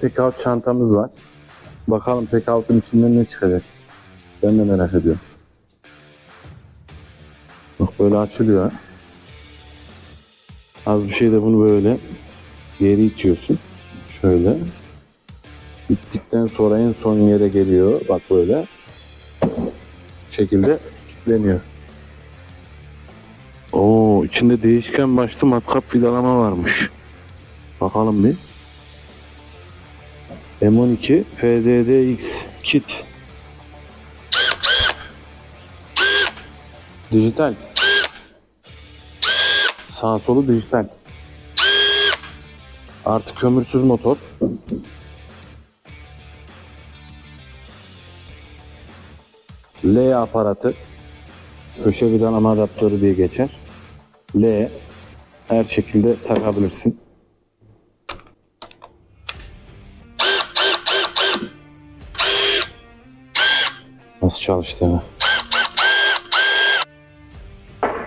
Peckout çantamız var. Bakalım Peckout'un içinden ne çıkacak. Ben de merak ediyorum. Bak böyle açılıyor. Az bir şey de bunu böyle geri itiyorsun. Şöyle. İttikten sonra en son yere geliyor. Bak böyle. Şekilde kilitleniyor. Oo, içinde değişken başlı matkap vidalama varmış. Bakalım bir. M12 FDDX kit. Dijital. Sağ solu dijital. Artı kömürsüz motor. L aparatı. Köşe vidalama adaptörü diye geçer. L her şekilde takabilirsin. Nasıl çalıştığını.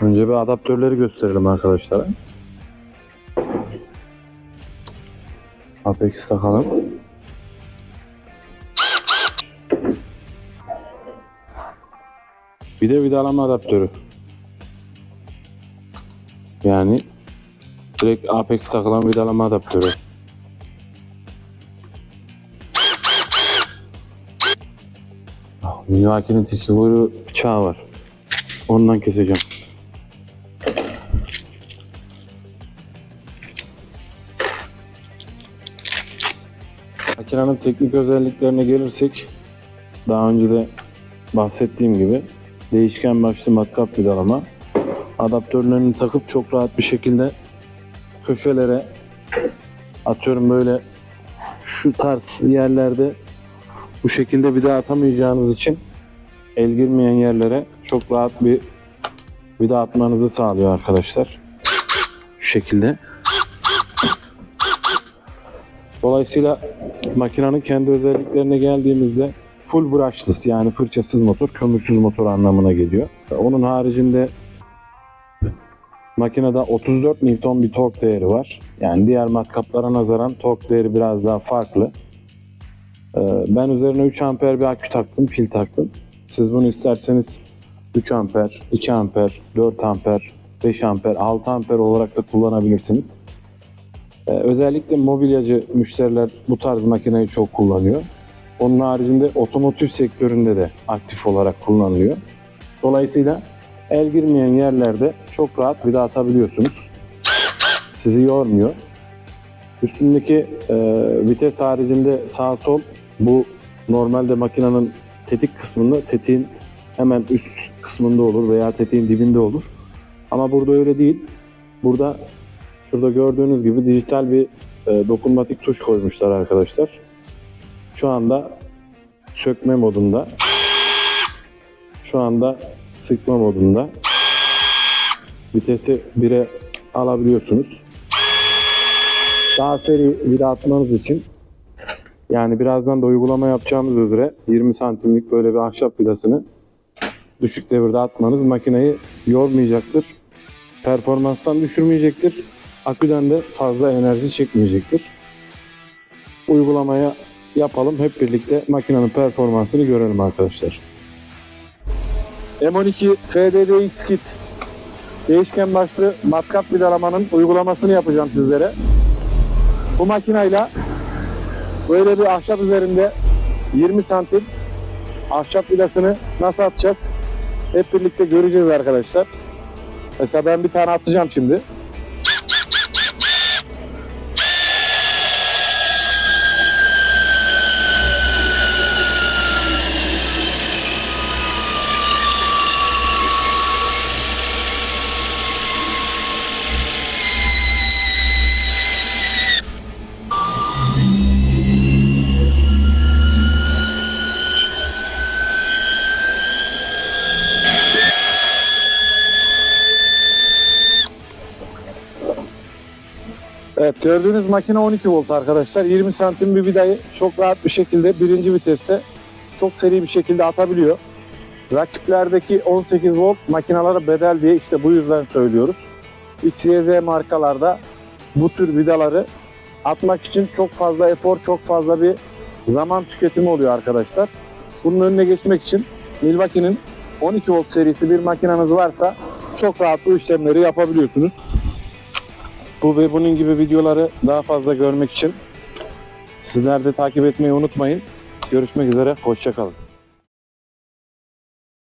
Önce bir adaptörleri gösterelim arkadaşlara. Apex takalım. Bir de vidalama adaptörü. Yani direkt Apex takılan vidalama adaptörü. Milwaukee'nin teki boyu bıçağı var. Ondan keseceğim. Makinenin teknik özelliklerine gelirsek daha önce de bahsettiğim gibi değişken başlı matkap vidalama adaptörlerini takıp çok rahat bir şekilde köşelere atıyorum böyle şu tarz yerlerde bu şekilde vida atamayacağınız için el girmeyen yerlere çok rahat bir vida atmanızı sağlıyor arkadaşlar. Şu şekilde. Dolayısıyla makinenin kendi özelliklerine geldiğimizde full brushless yani fırçasız motor, kömürsüz motor anlamına geliyor. Onun haricinde makinede 34 Newton bir tork değeri var. Yani diğer matkaplara nazaran tork değeri biraz daha farklı. Ee, Ben üzerine 3 amper bir akü taktım, pil taktım. Siz bunu isterseniz 3 amper, 2 amper, 4 amper, 5 amper, 6 amper olarak da kullanabilirsiniz. Ee, Özellikle mobilyacı müşteriler bu tarz makineyi çok kullanıyor. Onun haricinde otomotiv sektöründe de aktif olarak kullanılıyor. Dolayısıyla el girmeyen yerlerde çok rahat vida atabiliyorsunuz. Sizi yormuyor. Üstündeki e, vites haricinde sağ sol bu normalde makinenin tetik kısmında tetiğin hemen üst kısmında olur veya tetiğin dibinde olur. Ama burada öyle değil. Burada şurada gördüğünüz gibi dijital bir e, dokunmatik tuş koymuşlar arkadaşlar. Şu anda sökme modunda. Şu anda sıkma modunda. Vitesi 1'e alabiliyorsunuz. Daha seri vida atmanız için yani birazdan da uygulama yapacağımız üzere 20 santimlik böyle bir ahşap vidasını düşük devirde atmanız makineyi yormayacaktır. Performanstan düşürmeyecektir. Aküden de fazla enerji çekmeyecektir. Uygulamaya yapalım. Hep birlikte makinenin performansını görelim arkadaşlar. M12 FDDX kit değişken başlı matkap vidalamanın uygulamasını yapacağım sizlere. Bu makineyle böyle bir ahşap üzerinde 20 santim ahşap vidasını nasıl atacağız? Hep birlikte göreceğiz arkadaşlar. Mesela ben bir tane atacağım şimdi. Evet gördüğünüz makine 12 volt arkadaşlar. 20 santim bir vidayı çok rahat bir şekilde birinci viteste çok seri bir şekilde atabiliyor. Rakiplerdeki 18 volt makinalara bedel diye işte bu yüzden söylüyoruz. XYZ markalarda bu tür vidaları atmak için çok fazla efor, çok fazla bir zaman tüketimi oluyor arkadaşlar. Bunun önüne geçmek için Milwaukee'nin 12 volt serisi bir makineniz varsa çok rahat bu işlemleri yapabiliyorsunuz. Bu ve bunun gibi videoları daha fazla görmek için sizler de takip etmeyi unutmayın. Görüşmek üzere, hoşçakalın.